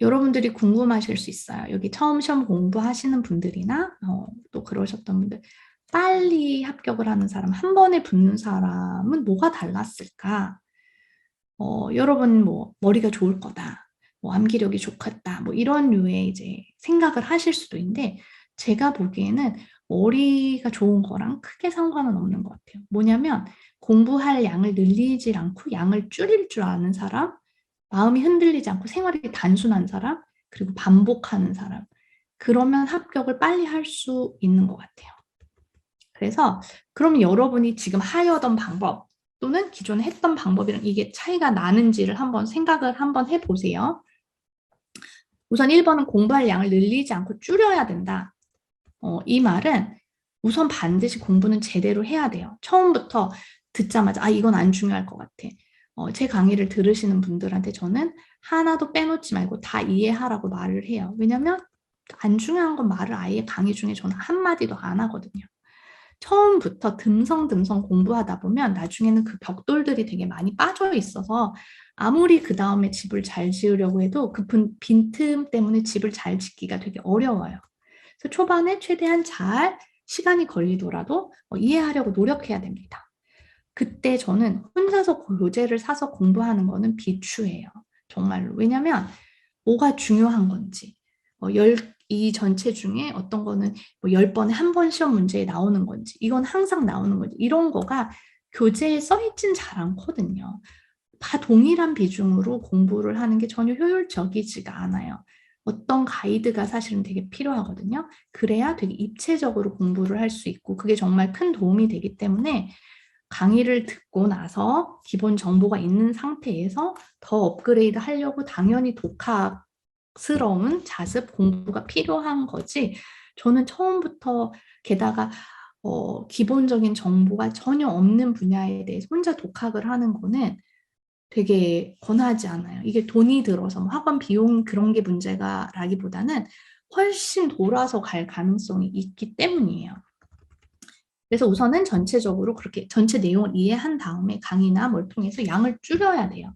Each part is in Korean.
여러분들이 궁금하실 수 있어요. 여기 처음 시험 공부하시는 분들이나 어, 또 그러셨던 분들 빨리 합격을 하는 사람, 한 번에 붙는 사람은 뭐가 달랐을까? 어, 여러분 뭐 머리가 좋을 거다, 뭐 암기력이 좋겠다, 뭐 이런 류의 이제 생각을 하실 수도 있는데 제가 보기에는 머리가 좋은 거랑 크게 상관은 없는 것 같아요. 뭐냐면 공부할 양을 늘리지 않고 양을 줄일 줄 아는 사람, 마음이 흔들리지 않고 생활이 단순한 사람, 그리고 반복하는 사람. 그러면 합격을 빨리 할 수 있는 것 같아요. 그래서 그럼 여러분이 지금 하여던 방법 또는 기존에 했던 방법이랑 이게 차이가 나는지를 한번 생각을 한번 해보세요. 우선 1번은 공부할 양을 늘리지 않고 줄여야 된다. 어, 이 말은 우선 반드시 공부는 제대로 해야 돼요. 처음부터 듣자마자 아 이건 안 중요할 것 같아. 어, 제 강의를 들으시는 분들한테 저는 하나도 빼놓지 말고 다 이해하라고 말을 해요. 왜냐면 안 중요한 건 말을 아예 강의 중에 저는 한마디도 안 하거든요. 처음부터 듬성듬성 공부하다 보면 나중에는 그 벽돌들이 되게 많이 빠져 있어서 아무리 그 다음에 집을 잘 지으려고 해도 그 빈틈 때문에 집을 잘 짓기가 되게 어려워요. 그래서 초반에 최대한 잘 시간이 걸리더라도 어, 이해하려고 노력해야 됩니다. 그때 저는 혼자서 교재를 사서 공부하는 거는 비추해요. 정말로. 왜냐면 뭐가 중요한 건지. 어, 열, 이 전체 중에 어떤 거는 뭐 10번에 한 번 시험 문제에 나오는 건지, 이건 항상 나오는 건지, 이런 거가 교재에 써있진 잘 않거든요. 다 동일한 비중으로 공부를 하는 게 전혀 효율적이지가 않아요. 어떤 가이드가 사실은 되게 필요하거든요. 그래야 되게 입체적으로 공부를 할 수 있고 그게 정말 큰 도움이 되기 때문에 강의를 듣고 나서 기본 정보가 있는 상태에서 더 업그레이드 하려고 당연히 독학스러운 자습 공부가 필요한 거지 저는 처음부터 게다가 어, 기본적인 정보가 전혀 없는 분야에 대해서 혼자 독학을 하는 거는 되게 권하지 않아요. 이게 돈이 들어서 뭐 학원 비용 그런 게 문제가라기보다는 훨씬 돌아서 갈 가능성이 있기 때문이에요. 그래서 우선은 전체적으로 그렇게 전체 내용을 이해한 다음에 강의나 뭘 통해서 양을 줄여야 돼요.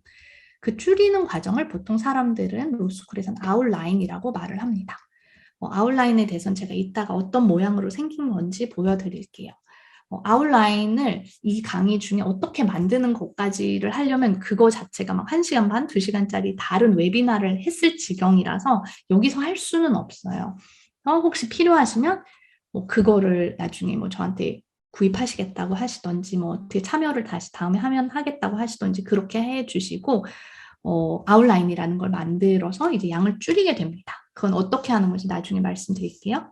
그 줄이는 과정을 보통 사람들은 로스쿨에서는 아웃라인이라고 말을 합니다. 어, 아웃라인에 대해서는 제가 이따가 어떤 모양으로 생긴 건지 보여드릴게요. 어, 아웃라인을 이 강의 중에 어떻게 만드는 것까지를 하려면 그거 자체가 막 1시간 반, 2시간짜리 다른 웨비나를 했을 지경이라서 여기서 할 수는 없어요. 어, 혹시 필요하시면 뭐 그거를 나중에 뭐 저한테 구입하시겠다고 하시던지 뭐 어떻게 참여를 다시 다음에 하면 하겠다고 하시던지 그렇게 해 주시고 어, 아웃라인이라는 걸 만들어서 이제 양을 줄이게 됩니다. 그건 어떻게 하는 건지 나중에 말씀드릴게요.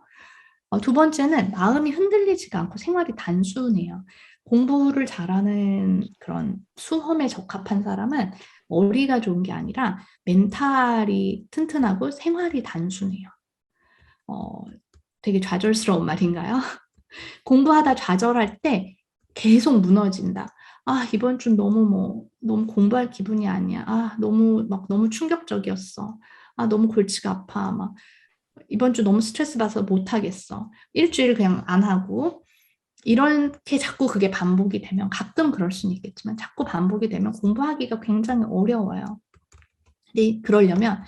어, 두 번째는 마음이 흔들리지가 않고 생활이 단순해요. 공부를 잘하는 그런 수험에 적합한 사람은 머리가 좋은 게 아니라 멘탈이 튼튼하고 생활이 단순해요. 어, 되게 좌절스러운 말인가요? 공부하다 좌절할 때 계속 무너진다. 아, 이번 주 너무 뭐, 너무 공부할 기분이 아니야. 아, 너무, 막 너무 충격적이었어. 아, 너무 골치가 아파. 막 이번 주 너무 스트레스 받아서 못 하겠어. 일주일 그냥 안 하고 이렇게 자꾸 그게 반복이 되면 가끔 그럴 수는 있겠지만 자꾸 반복이 되면 공부하기가 굉장히 어려워요. 근데 그러려면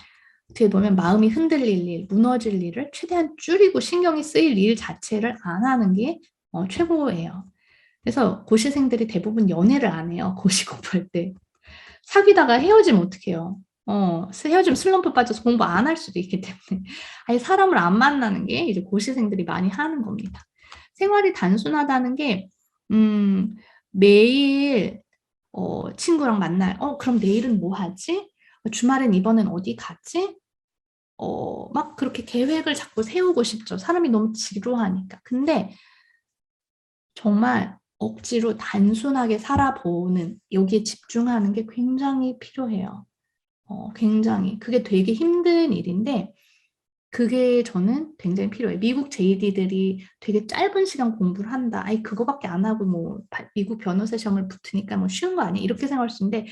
어떻게 보면 마음이 흔들릴 일, 무너질 일을 최대한 줄이고 신경이 쓰일 일 자체를 안 하는 게 어, 최고예요. 그래서 고시생들이 대부분 연애를 안 해요. 고시 공부할 때. 사귀다가 헤어지면 어떡해요. 어, 헤어지면 슬럼프 빠져서 공부 안 할 수도 있기 때문에 아예 사람을 안 만나는 게 이제 고시생들이 많이 하는 겁니다. 생활이 단순하다는 게 음, 매일 어, 친구랑 만날 어 그럼 내일은 뭐 하지? 주말엔 이번엔 어디 가지? 어, 막 그렇게 계획을 자꾸 세우고 싶죠. 사람이 너무 지루하니까. 근데 정말 억지로 단순하게 살아보는 여기에 집중하는 게 굉장히 필요해요. 어, 굉장히 그게 되게 힘든 일인데 그게 저는 굉장히 필요해요. 미국 JD들이 되게 짧은 시간 공부를 한다. 아이 그거밖에 안 하고 뭐 미국 변호사 시험을 붙으니까 뭐 쉬운 거 아니야? 이렇게 생각할 수 있는데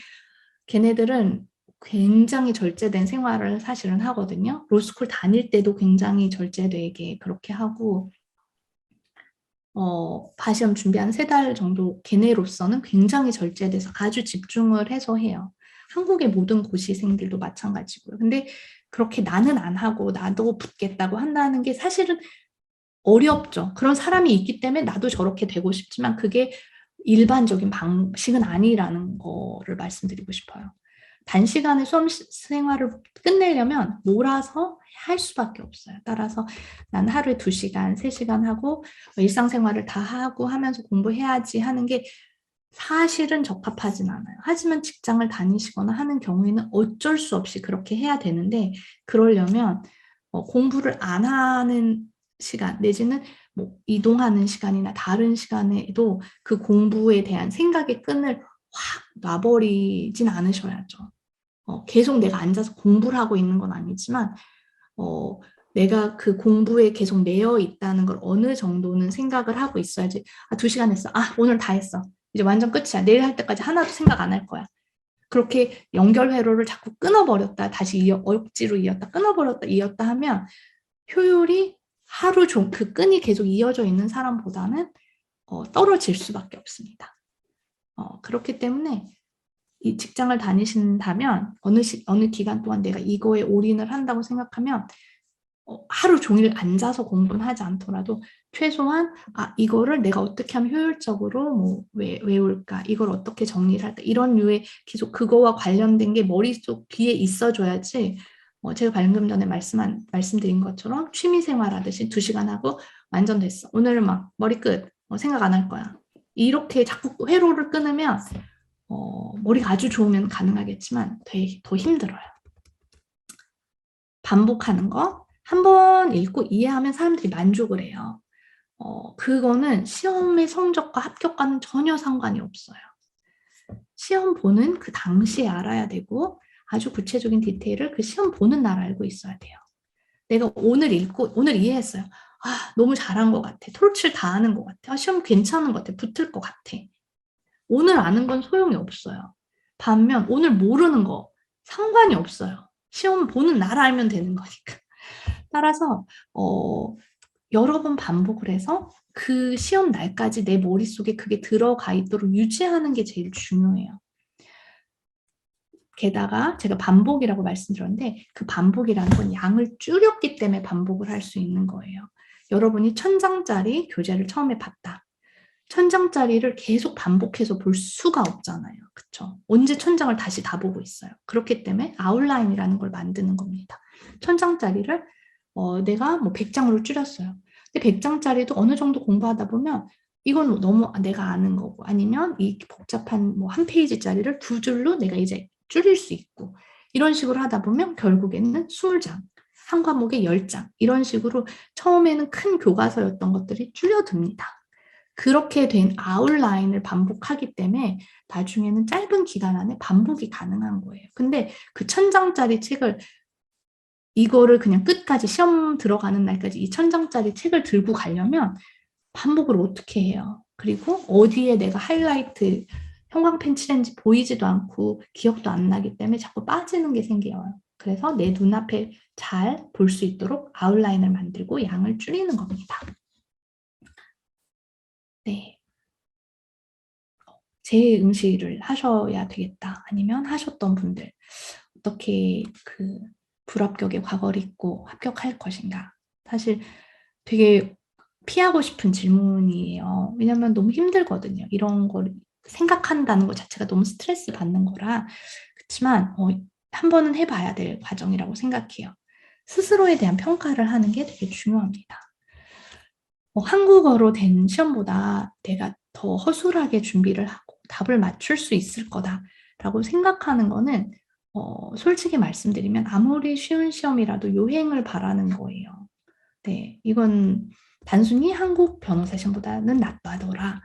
걔네들은 굉장히 절제된 생활을 사실은 하거든요. 로스쿨 다닐 때도 굉장히 절제되게 그렇게 하고 어, 바시험 준비 한 세 달 정도 걔네로서는 굉장히 절제돼서 아주 집중을 해서 해요. 한국의 모든 고시생들도 마찬가지고요. 근데 그렇게 나는 안 하고 나도 붙겠다고 한다는 게 사실은 어렵죠. 그런 사람이 있기 때문에 나도 저렇게 되고 싶지만 그게 일반적인 방식은 아니라는 거를 말씀드리고 싶어요. 단시간에 수험 생활을 끝내려면 몰아서 할 수밖에 없어요. 따라서 난 하루에 두시간세시간 하고 일상생활을 다 하고 하면서 공부해야지 하는 게 사실은 적합하진 않아요. 하지만 직장을 다니시거나 하는 경우에는 어쩔 수 없이 그렇게 해야 되는데 그러려면 어, 공부를 안 하는 시간 내지는 뭐 이동하는 시간이나 다른 시간에도 그 공부에 대한 생각의 끈을 확 놔버리진 않으셔야죠. 어, 계속 내가 앉아서 공부를 하고 있는 건 아니지만 어, 내가 그 공부에 계속 매여 있다는 걸 어느 정도는 생각을 하고 있어야지 아, 두 시간 했어. 아, 오늘 다 했어. 이제 완전 끝이야. 내일 할 때까지 하나도 생각 안 할 거야. 그렇게 연결 회로를 자꾸 끊어버렸다. 다시 이어, 억지로 이었다. 끊어버렸다. 이었다 하면 효율이 하루 종, 그 끈이 계속 이어져 있는 사람보다는 어, 떨어질 수밖에 없습니다. 어, 그렇기 때문에 이 직장을 다니신다면 어느 시, 어느 기간 동안 내가 이거에 올인을 한다고 생각하면 어, 하루 종일 앉아서 공부는 하지 않더라도 최소한 아 이거를 내가 어떻게 하면 효율적으로 뭐 왜, 외울까 이걸 어떻게 정리를 할까 이런 류의 계속 그거와 관련된 게 머릿속 귀에 있어줘야지 어, 제가 방금 전에 말씀한 말씀드린 것처럼 취미생활 하듯이 두 시간 하고 완전 됐어. 오늘은 막 머리 끝 어, 생각 안 할 거야 이렇게 자꾸 회로를 끊으면 어, 머리가 아주 좋으면 가능하겠지만 되게 더 힘들어요. 반복하는 거, 한 번 읽고 이해하면 사람들이 만족을 해요. 어, 그거는 시험의 성적과 합격과는 전혀 상관이 없어요. 시험 보는 그 당시에 알아야 되고 아주 구체적인 디테일을 그 시험 보는 날 알고 있어야 돼요. 내가 오늘 읽고 오늘 이해했어요. 아, 너무 잘한 것 같아. 토르치를 다 하는 것 같아. 아, 시험 괜찮은 것 같아. 붙을 것 같아. 오늘 아는 건 소용이 없어요. 반면 오늘 모르는 거 상관이 없어요. 시험 보는 날 알면 되는 거니까. 따라서 어, 여러 번 반복을 해서 그 시험 날까지 내 머릿속에 그게 들어가 있도록 유지하는 게 제일 중요해요. 게다가 제가 반복이라고 말씀드렸는데 그 반복이라는 건 양을 줄였기 때문에 반복을 할 수 있는 거예요. 여러분이 천장짜리 교재를 처음에 봤다. 천장짜리를 계속 반복해서 볼 수가 없잖아요. 그쵸? 언제 천장을 다시 다 보고 있어요. 그렇기 때문에 아웃라인이라는 걸 만드는 겁니다. 천장짜리를 어, 내가 뭐 100장으로 줄였어요. 근데 100장짜리도 어느 정도 공부하다 보면 이건 너무 내가 아는 거고 아니면 이 복잡한 뭐 한 페이지짜리를 두 줄로 내가 이제 줄일 수 있고 이런 식으로 하다 보면 결국에는 20장, 한 과목에 10장 이런 식으로 처음에는 큰 교과서였던 것들이 줄여듭니다. 그렇게 된 아웃라인을 반복하기 때문에 나중에는 짧은 기간 안에 반복이 가능한 거예요. 근데 그 천장짜리 책을 이거를 그냥 끝까지 시험 들어가는 날까지 이 천장짜리 책을 들고 가려면 반복을 어떻게 해요? 그리고 어디에 내가 하이라이트 형광 펜 칠했는지 보이지도 않고 기억도 안 나기 때문에 자꾸 빠지는 게 생겨요. 그래서 내 눈앞에 잘 볼 수 있도록 아웃라인을 만들고 양을 줄이는 겁니다. 네. 재응시를 하셔야 되겠다. 아니면 하셨던 분들 어떻게 그 불합격의 과거를 잊고 합격할 것인가. 사실 되게 피하고 싶은 질문이에요. 왜냐면 너무 힘들거든요. 이런 걸 생각한다는 것 자체가 너무 스트레스 받는 거라. 그렇지만 어, 한 번은 해봐야 될 과정이라고 생각해요. 스스로에 대한 평가를 하는 게 되게 중요합니다. 뭐 한국어로 된 시험보다 내가 더 허술하게 준비를 하고 답을 맞출 수 있을 거다라고 생각하는 거는 어, 솔직히 말씀드리면 아무리 쉬운 시험이라도 요행을 바라는 거예요. 네, 이건 단순히 한국 변호사 시험보다는 낫다더라.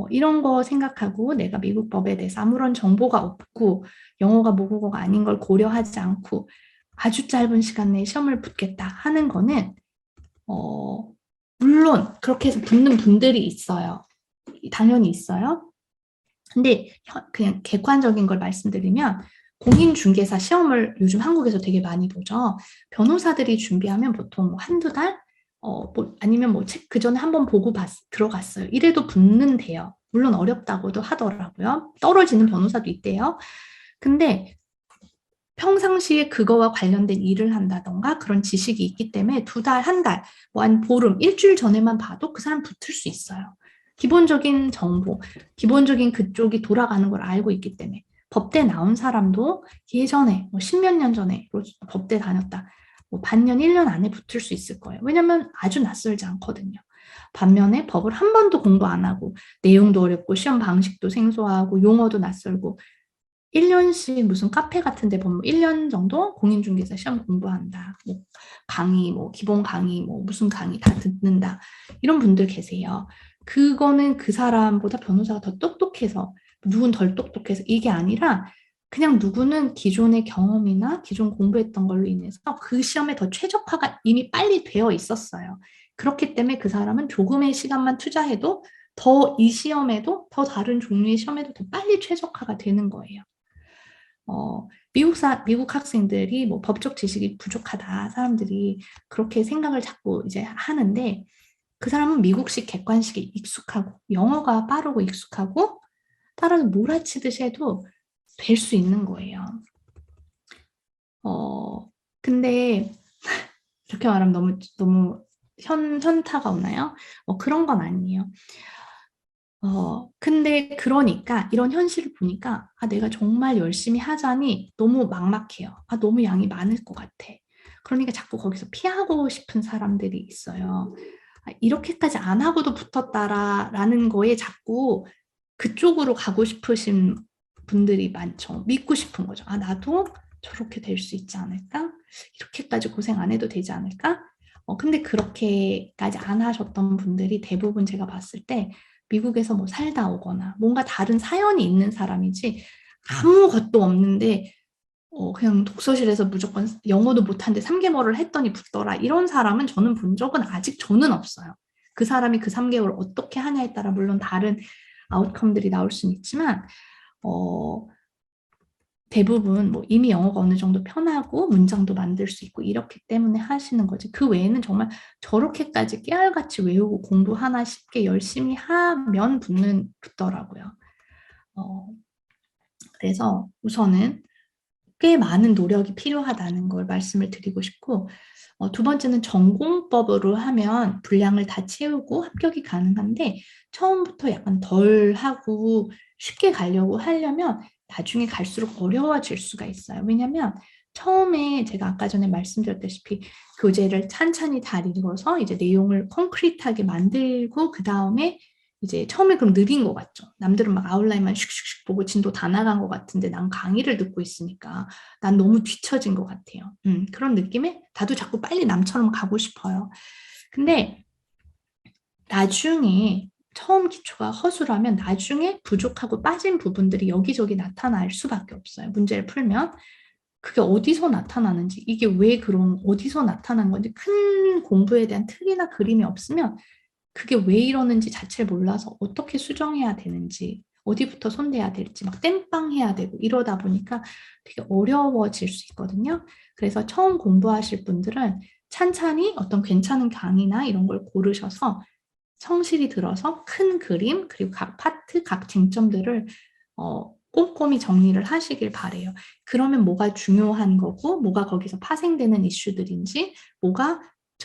어, 이런 거 생각하고 내가 미국 법에 대해서 아무런 정보가 없고 영어가 모국어가 아닌 걸 고려하지 않고 아주 짧은 시간 내에 시험을 붙겠다 하는 거는 어, 물론 그렇게 해서 붙는 분들이 있어요. 당연히 있어요. 근데 그냥 객관적인 걸 말씀드리면 공인중개사 시험을 요즘 한국에서 되게 많이 보죠. 변호사들이 준비하면 보통 뭐 한두 달? 어, 뭐 아니면 뭐 책 그 전에 한번 보고 봤, 들어갔어요. 이래도 붙는데요. 물론 어렵다고도 하더라고요. 떨어지는 변호사도 있대요. 근데 평상시에 그거와 관련된 일을 한다던가 그런 지식이 있기 때문에 두 달, 한 달, 뭐 한 보름, 일주일 전에만 봐도 그 사람 붙을 수 있어요. 기본적인 정보, 기본적인 그쪽이 돌아가는 걸 알고 있기 때문에 법대 나온 사람도 예전에 뭐 십몇 년 전에 법대 다녔다. 뭐 반년, 1년 안에 붙을 수 있을 거예요. 왜냐면 아주 낯설지 않거든요. 반면에 법을 한 번도 공부 안 하고 내용도 어렵고 시험 방식도 생소하고 용어도 낯설고 1년씩 무슨 카페 같은 데 보면 1년 정도 공인중개사 시험 공부한다. 뭐 강의, 뭐 기본 강의, 뭐 무슨 강의 다 듣는다. 이런 분들 계세요. 그거는 그 사람보다 변호사가 더 똑똑해서 누군 덜 똑똑해서 이게 아니라 그냥 누구는 기존의 경험이나 기존 공부했던 걸로 인해서 그 시험에 더 최적화가 이미 빨리 되어 있었어요. 그렇기 때문에 그 사람은 조금의 시간만 투자해도 더 이 시험에도 더 다른 종류의 시험에도 더 빨리 최적화가 되는 거예요. 어, 미국 사, 미국 학생들이 뭐 법적 지식이 부족하다 사람들이 그렇게 생각을 자꾸 이제 하는데 그 사람은 미국식 객관식에 익숙하고 영어가 빠르고 익숙하고 따라서 몰아치듯이 해도 될 수 있는 거예요. 어, 근데 이렇게 말하면 너무 너무 현, 현타가 오나요? 어, 그런 건 아니에요. 어, 근데 그러니까 이런 현실을 보니까 아, 내가 정말 열심히 하자니 너무 막막해요. 아, 너무 양이 많을 것 같아. 그러니까 자꾸 거기서 피하고 싶은 사람들이 있어요. 아, 이렇게까지 안 하고도 붙었다라는 거에 자꾸 그쪽으로 가고 싶으신 분들이 많죠. 믿고 싶은 거죠. 아, 나도 저렇게 될 수 있지 않을까? 이렇게까지 고생 안 해도 되지 않을까? 어, 근데 그렇게까지 안 하셨던 분들이 대부분 제가 봤을 때 미국에서 뭐 살다 오거나 뭔가 다른 사연이 있는 사람이지 아무것도 없는데 어, 그냥 독서실에서 무조건 영어도 못하는데 3개월을 했더니 붙더라. 이런 사람은 저는 본 적은 아직 저는 없어요. 그 사람이 그 3개월 어떻게 하냐에 따라 물론 다른 아웃컴들이 나올 수는 있지만 어, 대부분 뭐 이미 영어가 어느 정도 편하고 문장도 만들 수 있고 이렇기 때문에 하시는 거지. 그 외에는 정말 저렇게까지 깨알같이 외우고 공부 하나 쉽게 열심히 하면 붙는 붙더라고요. 어, 그래서 우선은 꽤 많은 노력이 필요하다는 걸 말씀을 드리고 싶고 어, 두 번째는 전공법으로 하면 분량을 다 채우고 합격이 가능한데 처음부터 약간 덜 하고 쉽게 가려고 하려면 나중에 갈수록 어려워질 수가 있어요. 왜냐하면 처음에 제가 아까 전에 말씀드렸다시피 교재를 찬찬히 다 읽어서 이제 내용을 콘크리트하게 만들고 그 다음에 이제 처음에 그럼 느린 것 같죠. 남들은 막 아웃라인만 슉슉슉 보고 진도 다 나간 것 같은데 난 강의를 듣고 있으니까 난 너무 뒤처진 것 같아요. 음, 그런 느낌에 나도 자꾸 빨리 남처럼 가고 싶어요. 근데 나중에 처음 기초가 허술하면 나중에 부족하고 빠진 부분들이 여기저기 나타날 수밖에 없어요. 문제를 풀면 그게 어디서 나타나는지 이게 왜 그런 어디서 나타난 건지 큰 공부에 대한 틀이나 그림이 없으면 그게 왜 이러는지 자체를 몰라서 어떻게 수정해야 되는지 어디부터 손대야 될지 막 땜빵 해야 되고 이러다 보니까 되게 어려워질 수 있거든요. 그래서 처음 공부하실 분들은 찬찬히 어떤 괜찮은 강의나 이런 걸 고르셔서 성실히 들어서 큰 그림 그리고 각 파트, 각 쟁점들을 어, 꼼꼼히 정리를 하시길 바래요. 그러면 뭐가 중요한 거고 뭐가 거기서 파생되는 이슈들인지 뭐가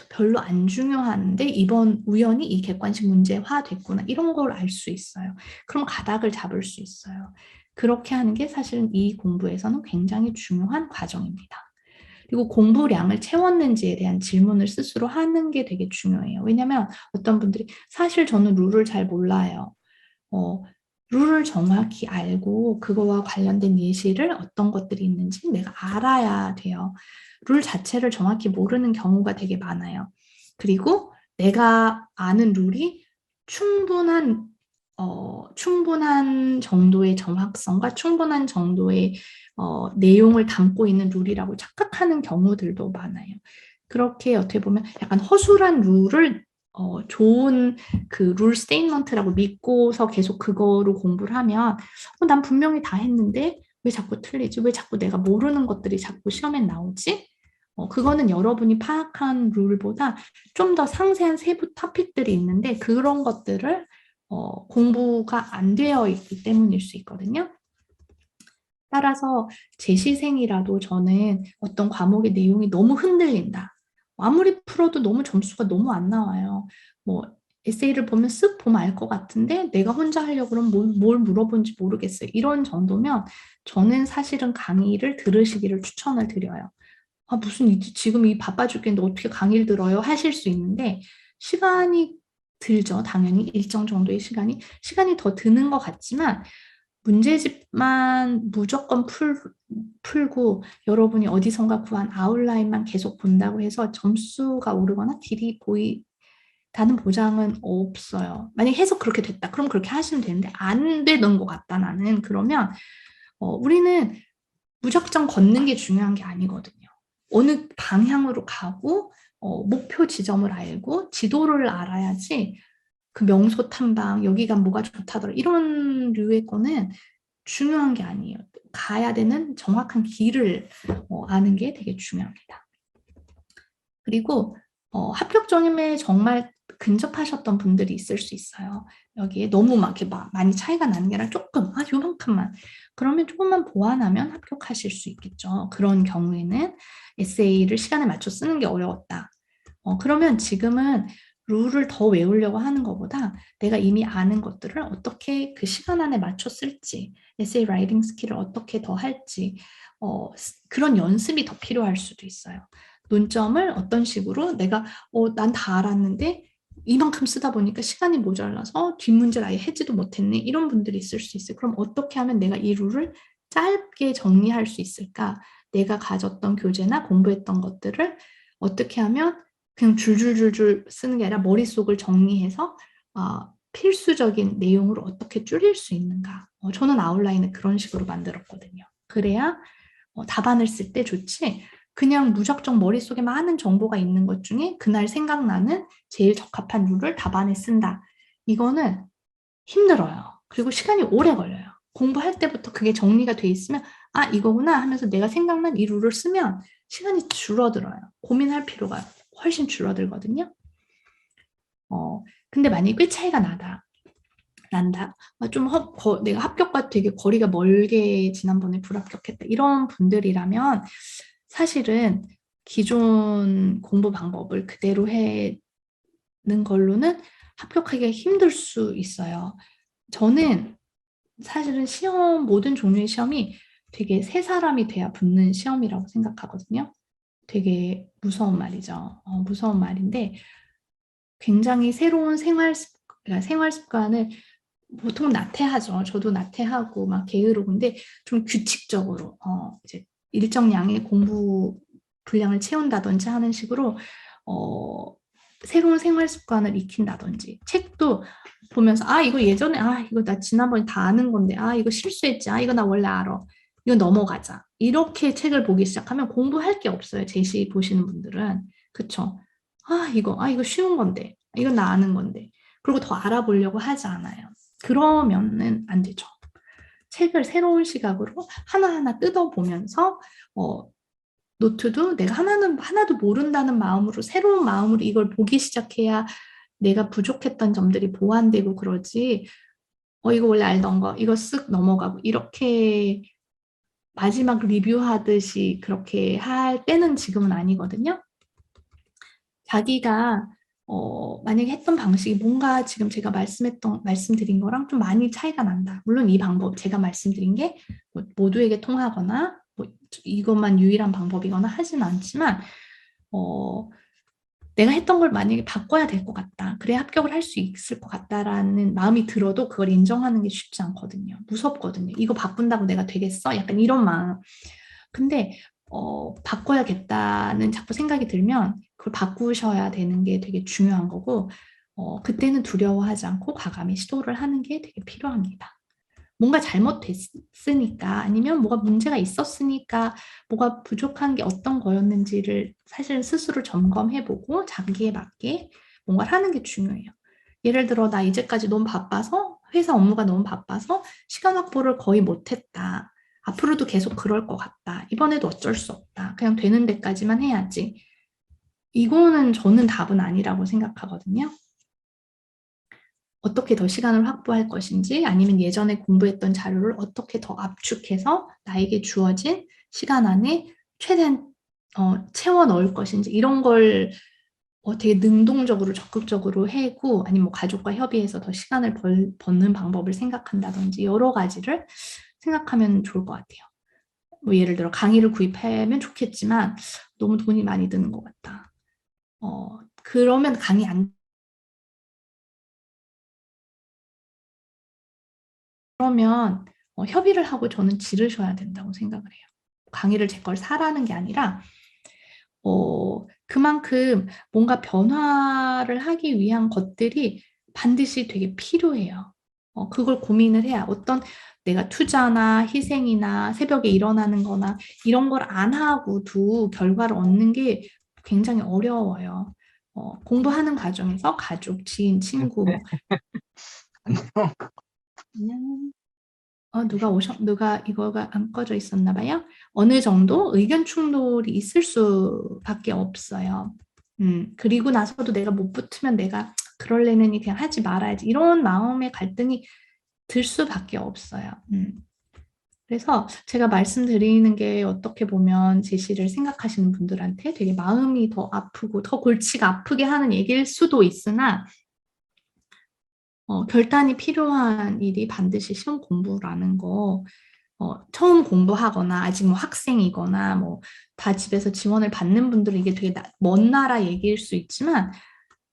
별로 안 중요한데 이번 우연히 이 객관식 문제화 됐구나 이런 걸 알 수 있어요. 그럼 가닥을 잡을 수 있어요. 그렇게 하는 게 사실은 이 공부에서는 굉장히 중요한 과정입니다. 그리고 공부량을 채웠는지에 대한 질문을 스스로 하는 게 되게 중요해요. 왜냐하면 어떤 분들이 사실 저는 룰을 잘 몰라요. 어, 룰을 정확히 알고 그거와 관련된 예시를 어떤 것들이 있는지 내가 알아야 돼요. 룰 자체를 정확히 모르는 경우가 되게 많아요. 그리고 내가 아는 룰이 충분한 어, 충분한 정도의 정확성과 충분한 정도의 어, 내용을 담고 있는 룰이라고 착각하는 경우들도 많아요. 그렇게 어떻게 보면 약간 허술한 룰을 어, 좋은 그 룰 스테인먼트라고 믿고서 계속 그거로 공부를 하면 어, 난 분명히 다 했는데 왜 자꾸 틀리지? 왜 자꾸 내가 모르는 것들이 자꾸 시험에 나오지? 어, 그거는 여러분이 파악한 룰보다 좀 더 상세한 세부 토픽들이 있는데 그런 것들을 어, 공부가 안 되어 있기 때문일 수 있거든요. 따라서 재시생이라도 저는 어떤 과목의 내용이 너무 흔들린다. 아무리 풀어도 너무 점수가 너무 안 나와요. 뭐 에세이를 보면 쓱 보면 알 것 같은데 내가 혼자 하려고 그러면 뭘, 뭘 물어본지 모르겠어요. 이런 정도면 저는 사실은 강의를 들으시기를 추천을 드려요. 아 무슨 이, 지금 이 바빠 죽겠는데 어떻게 강의를 들어요? 하실 수 있는데 시간이 들죠. 당연히 일정 정도의 시간이 시간이 더 드는 것 같지만 문제집만 무조건 풀, 풀고 여러분이 어디선가 구한 아웃라인만 계속 본다고 해서 점수가 오르거나 딜이 보이다는 보장은 없어요. 만약에 해석 그렇게 됐다. 그럼 그렇게 하시면 되는데 안 되는 것 같다 나는. 그러면 어, 우리는 무작정 걷는 게 중요한 게 아니거든요. 어느 방향으로 가고 어, 목표 지점을 알고 지도를 알아야지 그 명소 탐방 여기가 뭐가 좋다더라 이런 류의 거는 중요한 게 아니에요. 가야 되는 정확한 길을 어, 아는 게 되게 중요합니다. 그리고 어, 합격점에 정말 근접하셨던 분들이 있을 수 있어요. 여기에 너무 막 이렇게 막 많이 차이가 나는 게 아니라 조금, 아, 요만큼만. 그러면 조금만 보완하면 합격하실 수 있겠죠. 그런 경우에는 에세이를 시간에 맞춰 쓰는 게 어려웠다. 어, 그러면 지금은 룰을 더 외우려고 하는 것보다 내가 이미 아는 것들을 어떻게 그 시간 안에 맞춰 쓸지, 에세이 라이팅 스킬을 어떻게 더 할지, 어, 그런 연습이 더 필요할 수도 있어요. 논점을 어떤 식으로 내가 어, 난 다 알았는데 이만큼 쓰다 보니까 시간이 모자라서 뒷문제를 아예 해지도 못했네 이런 분들이 있을 수 있어요. 그럼 어떻게 하면 내가 이 룰을 짧게 정리할 수 있을까? 내가 가졌던 교재나 공부했던 것들을 어떻게 하면 그냥 줄줄줄줄 쓰는 게 아니라 머릿속을 정리해서 어, 필수적인 내용으로 어떻게 줄일 수 있는가. 어, 저는 아웃라인을 그런 식으로 만들었거든요. 그래야 어, 답안을 쓸 때 좋지. 그냥 무작정 머릿속에 많은 정보가 있는 것 중에 그날 생각나는 제일 적합한 룰을 답안에 쓴다. 이거는 힘들어요. 그리고 시간이 오래 걸려요. 공부할 때부터 그게 정리가 돼 있으면 아 이거구나 하면서 내가 생각난 이 룰을 쓰면 시간이 줄어들어요. 고민할 필요가 훨씬 줄어들거든요. 어, 근데 만약에 꽤 차이가 나다. 난다. 아, 좀 허, 거, 내가 합격과 되게 거리가 멀게 지난번에 불합격했다. 이런 분들이라면 사실은 기존 공부 방법을 그대로 해는 걸로는 합격하기가 힘들 수 있어요. 저는 사실은 시험, 모든 종류의 시험이 되게 세 사람이 돼야 붙는 시험이라고 생각하거든요. 되게 무서운 말이죠. 어, 무서운 말인데 굉장히 새로운 생활 습, 그러니까 생활 습관을 보통 나태하죠. 저도 나태하고 막 게으르고인데 좀 규칙적으로 어, 이제 일정량의 공부 분량을 채운다든지 하는 식으로 어, 새로운 생활 습관을 익힌다든지 책도 보면서 아 이거 예전에 아 이거 나 지난번에 다 아는 건데 아 이거 실수했지 아 이거 나 원래 알아 이거 넘어가자. 이렇게 책을 보기 시작하면 공부할 게 없어요. 제시 보시는 분들은. 그쵸? 아, 이거, 아, 이거 쉬운 건데. 이건 나 아는 건데. 그리고 더 알아보려고 하지 않아요. 그러면은 안 되죠. 책을 새로운 시각으로 하나하나 뜯어보면서, 어, 노트도 내가 하나는, 하나도 모른다는 마음으로, 새로운 마음으로 이걸 보기 시작해야 내가 부족했던 점들이 보완되고 그러지, 어, 이거 원래 알던 거, 이거 쓱 넘어가고, 이렇게 마지막 리뷰하듯이 그렇게 할 때는 지금은 아니거든요. 자기가 어, 만약에 했던 방식이 뭔가 지금 제가 말씀했던 말씀드린 거랑 좀 많이 차이가 난다. 물론 이 방법 제가 말씀드린 게뭐 모두에게 통하거나 뭐 이것만 유일한 방법이거나 하지는 않지만 어, 내가 했던 걸 만약에 바꿔야 될 것 같다. 그래 합격을 할 수 있을 것 같다라는 마음이 들어도 그걸 인정하는 게 쉽지 않거든요. 무섭거든요. 이거 바꾼다고 내가 되겠어? 약간 이런 마음. 근데 어, 바꿔야겠다는 자꾸 생각이 들면 그걸 바꾸셔야 되는 게 되게 중요한 거고 어, 그때는 두려워하지 않고 과감히 시도를 하는 게 되게 필요합니다. 뭔가 잘못됐으니까 아니면 뭐가 문제가 있었으니까 뭐가 부족한 게 어떤 거였는지를 사실 스스로 점검해보고 자기에 맞게 뭔가를 하는 게 중요해요. 예를 들어 나 이제까지 너무 바빠서 회사 업무가 너무 바빠서 시간 확보를 거의 못했다. 앞으로도 계속 그럴 것 같다. 이번에도 어쩔 수 없다. 그냥 되는 데까지만 해야지. 이거는 저는 답은 아니라고 생각하거든요. 어떻게 더 시간을 확보할 것인지 아니면 예전에 공부했던 자료를 어떻게 더 압축해서 나에게 주어진 시간 안에 최대한 어, 채워 넣을 것인지 이런 걸 어, 되게 능동적으로 적극적으로 해고 아니면 뭐 가족과 협의해서 더 시간을 벌, 버는 방법을 생각한다든지 여러 가지를 생각하면 좋을 것 같아요. 뭐 예를 들어 강의를 구입하면 좋겠지만 너무 돈이 많이 드는 것 같다. 어, 그러면 강의 안 그러면 어, 협의를 하고 저는 지르셔야 된다고 생각을 해요. 강의를 제 걸 사라는 게 아니라 어, 그만큼 뭔가 변화를 하기 위한 것들이 반드시 되게 필요해요. 어, 그걸 고민을 해야 어떤 내가 투자나 희생이나 새벽에 일어나는 거나 이런 걸 안 하고도 결과를 얻는 게 굉장히 어려워요. 어, 공부하는 과정에서 가족, 지인, 친구. 뭐 안녕. 어, 누가 오셨, 누가 이거가 안 꺼져 있었나 봐요. 어느 정도 의견 충돌이 있을 수밖에 없어요. 음, 그리고 나서도 내가 못 붙으면 내가 그럴래는 그냥 하지 말아야지. 이런 마음의 갈등이 들 수밖에 없어요. 음. 그래서 제가 말씀드리는 게 어떻게 보면 제시를 생각하시는 분들한테 되게 마음이 더 아프고 더 골치가 아프게 하는 얘기일 수도 있으나 어, 결단이 필요한 일이 반드시 시험 공부라는 거 어, 처음 공부하거나 아직 뭐 학생이거나 뭐 다 집에서 지원을 받는 분들은 이게 되게 나, 먼 나라 얘기일 수 있지만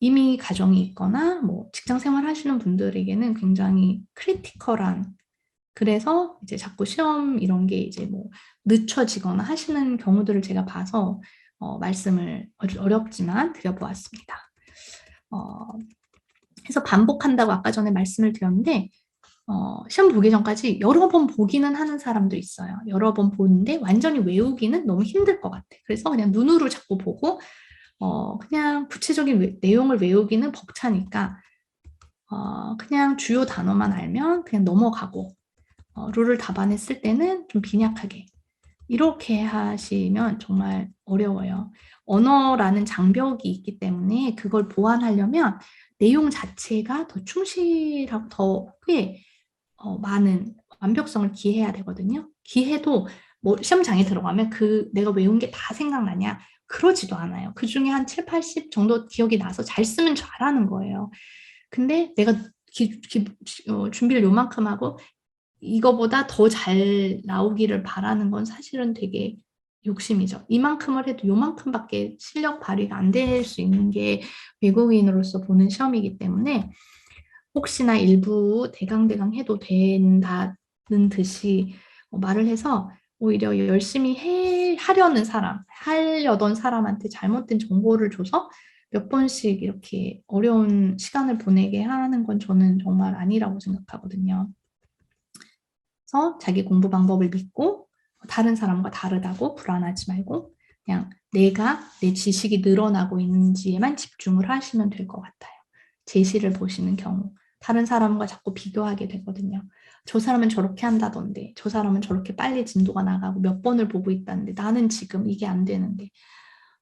이미 가정이 있거나 뭐 직장 생활 하시는 분들에게는 굉장히 크리티컬한 그래서 이제 자꾸 시험 이런 게 이제 뭐 늦춰지거나 하시는 경우들을 제가 봐서 어, 말씀을 어렵지만 드려보았습니다. 어, 그래서 반복한다고 아까 전에 말씀을 드렸는데 어, 시험 보기 전까지 여러 번 보기는 하는 사람도 있어요. 여러 번 보는데 완전히 외우기는 너무 힘들 것 같아. 그래서 그냥 눈으로 자꾸 보고 어, 그냥 구체적인 외, 내용을 외우기는 벅차니까 어, 그냥 주요 단어만 알면 그냥 넘어가고 어, 룰을 답안했을 때는 좀 빈약하게 이렇게 하시면 정말 어려워요. 언어라는 장벽이 있기 때문에 그걸 보완하려면 내용 자체가 더 충실하고 더꽤 어, 많은 완벽성을 기해야 되거든요. 기해도 뭐 시험장에 들어가면 그 내가 외운 게 다 생각나냐? 그러지도 않아요. 그 중에 한 7, 80 정도 기억이 나서 잘 쓰면 잘하는 거예요. 근데 내가 기, 기, 어, 준비를 요만큼 하고 이거보다 더 잘 나오기를 바라는 건 사실은 되게 욕심이죠. 이만큼을 해도 요만큼밖에 실력 발휘가 안 될 수 있는 게 외국인으로서 보는 시험이기 때문에 혹시나 일부 대강대강 해도 된다는 듯이 말을 해서 오히려 열심히 해, 하려는 사람, 하려던 사람한테 잘못된 정보를 줘서 몇 번씩 이렇게 어려운 시간을 보내게 하는 건 저는 정말 아니라고 생각하거든요. 그래서 자기 공부 방법을 믿고 다른 사람과 다르다고 불안하지 말고 그냥 내가 내 지식이 늘어나고 있는지에만 집중을 하시면 될 것 같아요. 제시를 보시는 경우 다른 사람과 자꾸 비교하게 되거든요. 저 사람은 저렇게 한다던데 저 사람은 저렇게 빨리 진도가 나가고 몇 번을 보고 있다는데 나는 지금 이게 안 되는데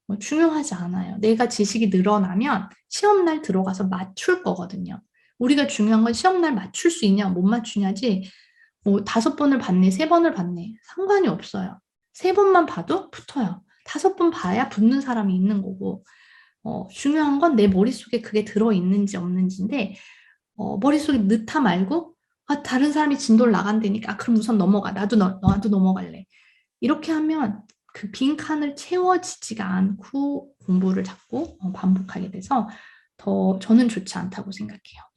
뭐 중요하지 않아요. 내가 지식이 늘어나면 시험날 들어가서 맞출 거거든요. 우리가 중요한 건 시험날 맞출 수 있냐 못 맞추냐지 뭐 다섯 번을 봤네, 세 번을 봤네. 상관이 없어요. 세 번만 봐도 붙어요. 다섯 번 봐야 붙는 사람이 있는 거고. 어, 중요한 건 내 머릿속에 그게 들어있는지 없는지인데, 어, 머릿속에 넣다 말고, 아, 다른 사람이 진도를 나간다니까, 아, 그럼 우선 넘어가. 나도, 너, 나도 넘어갈래. 이렇게 하면 그 빈 칸을 채워지지가 않고 공부를 자꾸 어, 반복하게 돼서 더 저는 좋지 않다고 생각해요.